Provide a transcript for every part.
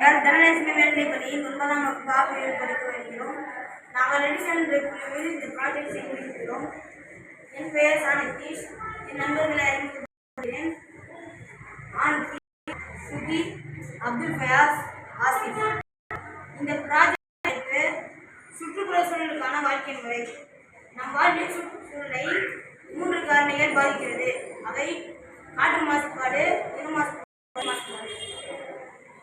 நாங்கள் தனலட்சுமி மேல்நிலைப் பள்ளியில் ஒன்பதாம் வகுப்பு ஆசிரியர் படித்து வருகிறோம் நாங்கள் எடிசன் குழுவில் இந்த ப்ராஜெக்ட் செய்திருக்கிறோம் என் பெயர் சானிதீஷ் என் நண்பர்களை அறிமுகப்படுகிறேன் ஆனந்தி சுகி அப்துல் ஃபயாஸ் ஆசிஃப். இந்த ப்ராஜெக்ட் சுற்றுப்புற சூழலுக்கான வாழ்க்கை முறை. நம் வாழ்வில் சுற்று மூன்று காரணிகள் பாதிக்கிறது அவை காற்று மாசுபாடு நீர் மாசுபாடு மாசுபாடு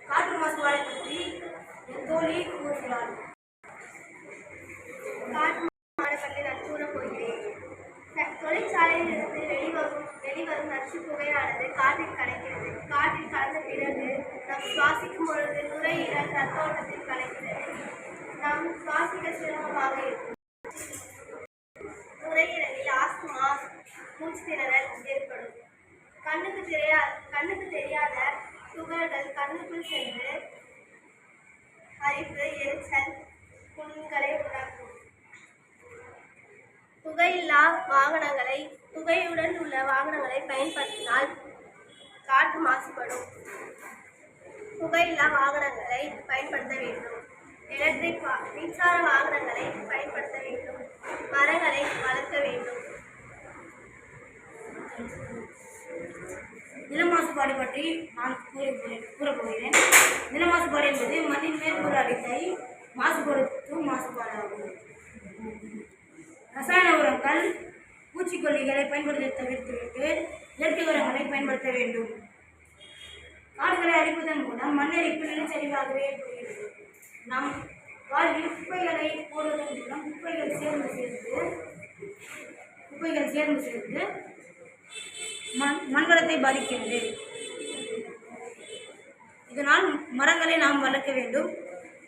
காற்று மாசுபாடை பற்றி என் தோழி கூறுகிறார் காற்று மாசுபாடு பற்றி நான் கூறப் போகிறேன் த- தொழிற்சாலையிலிருந்து வெளிவரும் வெளிவரும் நச்சு புகையானது காற்றில் கலைக்கிறது. காற்றில் கலந்த பிறகு நாம் சுவாசிக்கும் பொழுது நுரையீரல் ரத்த ஓட்டத்தில் கலைக்கிறது. நாம் சுவாசிக்க சிரமமாக இருக்கும். நுரையீரலில் ஆஸ்துமா மூச்சு திணறல் ஏற்படும். கண்ணுக்கு தெரியா கண்ணுக்கு தெரியாத துகள்கள் கண்ணுக்குள் சென்று அரிப்பு எரிச்சல் புண்களை உண்டாக்கும். புகையில்லா வாகனங்களை புகையுடன் உள்ள வாகனங்களை பயன்படுத்தினால் காற்று மாசுபடும். புகையில்லா வாகனங்களை பயன்படுத்த வேண்டும். எலக்ட்ரிக் வா மின்சார வாகனங்களை பயன்படுத்த வேண்டும். மரங்களை வளர்க்க வேண்டும். நில மாசுபாடு பற்றி நான் கூறுகிறேன் கூறப்போகிறேன் நில மாசுபாடு என்பது மண்ணின் மேற்புற அடித்தை மாசுபடுத்தும் மாசுபாடாகும். ரசாயன உரங்கள் பூச்சிக்கொல்லிகளை பயன்படுத்த தவிர்த்துவிட்டு இயற்கை உரங்களை பயன்படுத்த வேண்டும். காடுகளை அழிப்பதன் மூலம் மண்ணரிப்பு நிலச்சரிவாகவே ஏற்படுகிறது நம் வாழ்வில் குப்பைகளை போடுவதன் மூலம் குப்பைகள் சேர்ந்து சேர்ந்து குப்பைகள் சேர்ந்து சேர்ந்து மண் மண்வளத்தை பாதிக்கிறது. இதனால் மரங்களை நாம் வளர்க்க வேண்டும்.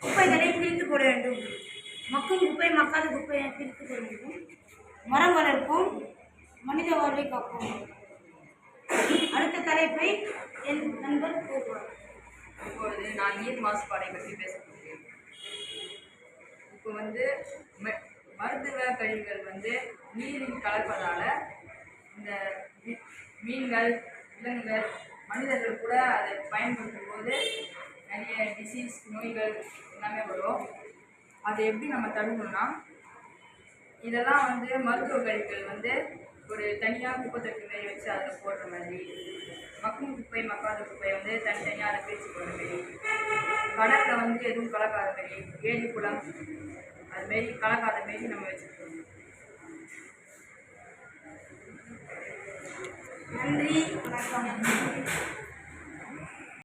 குப்பைகளை பிரித்து போட வேண்டும். மக்கும் குப்பை மக்காத குப்பையை பிரித்து போட வேண்டும். மரம் வளர்ப்போம் மனித வாழ்வை காப்போம். அடுத்த தலைப்பை என் நண்பர் கூறுவார். இப்பொழுது நான் நீர் மாசுபாடை பற்றி பேசப்போகிறேன் இப்போ வந்து மருத்துவ கழிவுகள் வந்து நீரில் கலப்பதால இந்த மீன்கள் விலங்குகள் மனிதர்கள் கூட அதை பயன்படுத்தும் போது நிறைய டிசீஸ் நோய்கள் எல்லாமே வரும். அதை எப்படி நம்ம தடுக்கணும்னா இதெல்லாம் வந்து மருத்துவ கழிவுகள் வந்து ஒரு தனியாக குப்பை தொட்டி மாரி வச்சு அதில் போடுற மாதிரி. மக்கும் குப்பை மக்காத குப்பை வந்து தனித்தனியாக அதை பிரித்து போடுற மாதிரி. கடலில் வந்து எதுவும் கலக்காத மாதிரி. ஏரி குளம். அதுமாரி கலக்காத மாரி நம்ம வச்சுக்கணும் நன்றி. வணக்கம்.